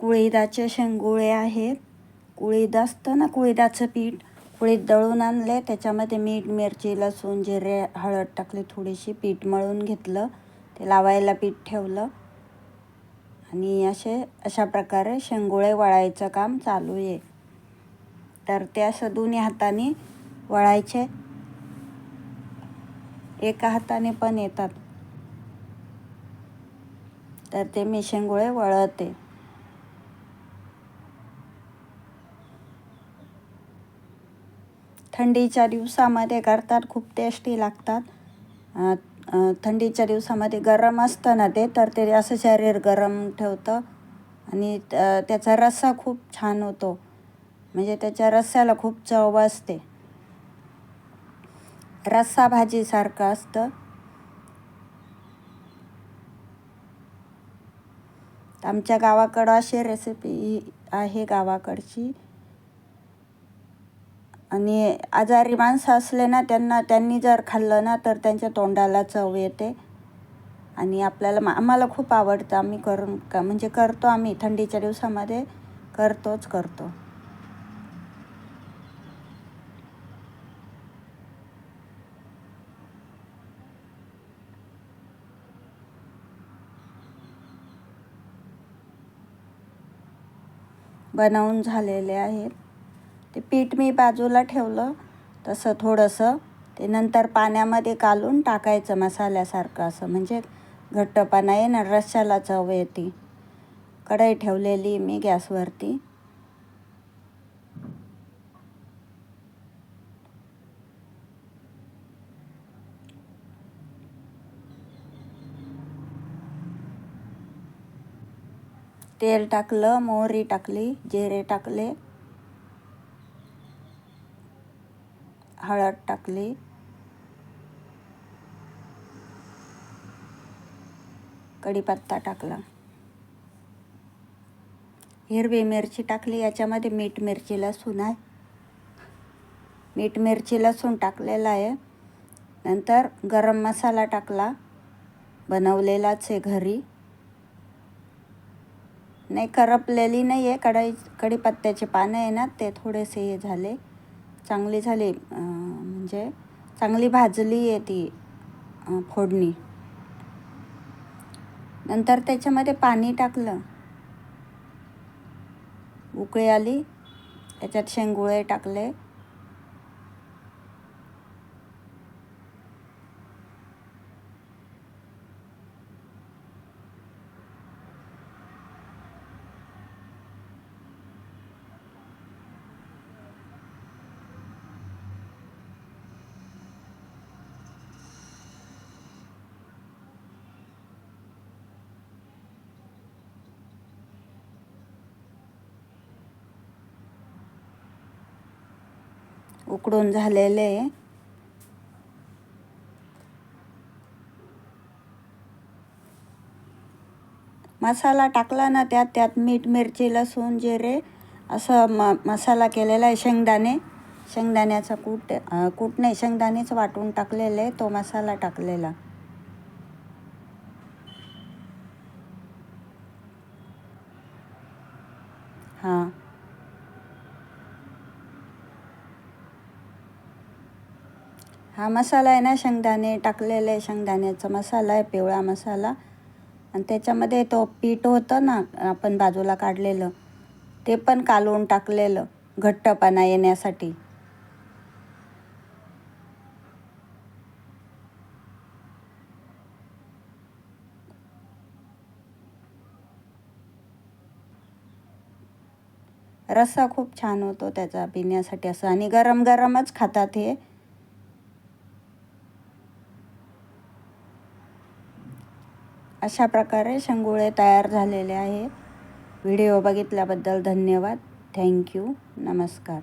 कुळीदाचे शेंगुळे आहेत. कुळीद असतं ना कुळीदाचं पीठ कुळीद दळून आणले. त्याच्यामध्ये मीठ मिरची लसूण जिरे हळद टाकली. थोडीशी पीठ मळून घेतलं. ते लावायला पीठ ठेवलं. आणि असे अशा प्रकारे शेंगुळे वळायचं काम चालू आहे. तर ते असं दोन्ही हाताने वळायचे. एका हाताने पण येतात. तर ते मी शेंगुळे वळते. थंडीच्या दिवसामध्ये करतात खूप टेस्टी लागतात. थंडीच्या दिवसामध्ये गरम असतं ना ते तर ते असं शरीर गरम ठेवतं. आणि त्याचा रस्सा खूप छान होतो. म्हणजे त्याच्या रस्स्याला खूप चव असते. रस्सा भाजीसारखं असतं. आमच्या गावाकडं अशी रेसिपी आहे गावाकडची. आणि आजारी माणसं असले ना त्यांना त्यांनी जर खाल्लं ना तर त्यांच्या तोंडाला चव येते. आणि आपल्याला आम्हाला खूप आवडतं. आम्ही करून का म्हणजे करतो आम्ही. थंडीच्या दिवसामध्ये करतोच करतो. बनवून झालेले आहेत. ते पीठ मी बाजूला ठेवलं तसं थोडंसं. ते नंतर पाण्यामध्ये कालून टाकायचं मसाल्यासारखं असं म्हणजे घट्टपणा येणार रश्श्याला चव येते. कढई ठेवलेली मी गॅसवरती. तेल टाकलं मोहरी टाकली जिरे टाकले. हळद टाकली. कढीपत्ता टाकला. हिरवी मिरची टाकली याच्यामध्ये मीठ मिरची लसूण आहे. मीठ मिरची लसूण टाकलेला आहे. नंतर गरम मसाला टाकला. बनवलेलाच आहे घरी. नाही करपलेली नाही आहे कढई कढीपत्त्याचे पानं आहे ना ते थोडेसे हे झाले. चांगली झाली. म्हणजे चांगली भाजली आहे ती फोडणी. नंतर त्याच्यामध्ये पाणी टाकलं. उकळी आली. त्याच्यात शेंगुळे टाकले. उकडून झालेले. मसाला टाकला ना त्यात त्यात मीठ मिरची लसूण जिरे असं म मसाला केलेला आहे शेंगदाणे. शेंगदाण्याचा कूट कूट नाही शेंगदाणेच वाटून टाकलेले तो मसाला टाकलेला. हां. हा मसाला आहे ना शेंगदाणे टाकलेले शेंगदाण्याचा मसाला आहे पिवळा मसाला. आणि त्याच्यामध्ये तो पीठ होतं ना आपण बाजूला काढलेलं ते पण कालवून टाकलेलं घट्टपणा येण्यासाठी. रस्सा खूप छान होतो त्याचा पिण्यासाठी असं. आणि गरम गरमच खातात हे. अशा प्रकारे शेंगुळे तयार झालेले आहे. व्हिडिओ बघितल्याबद्दल धन्यवाद. थँक्यू. नमस्कार.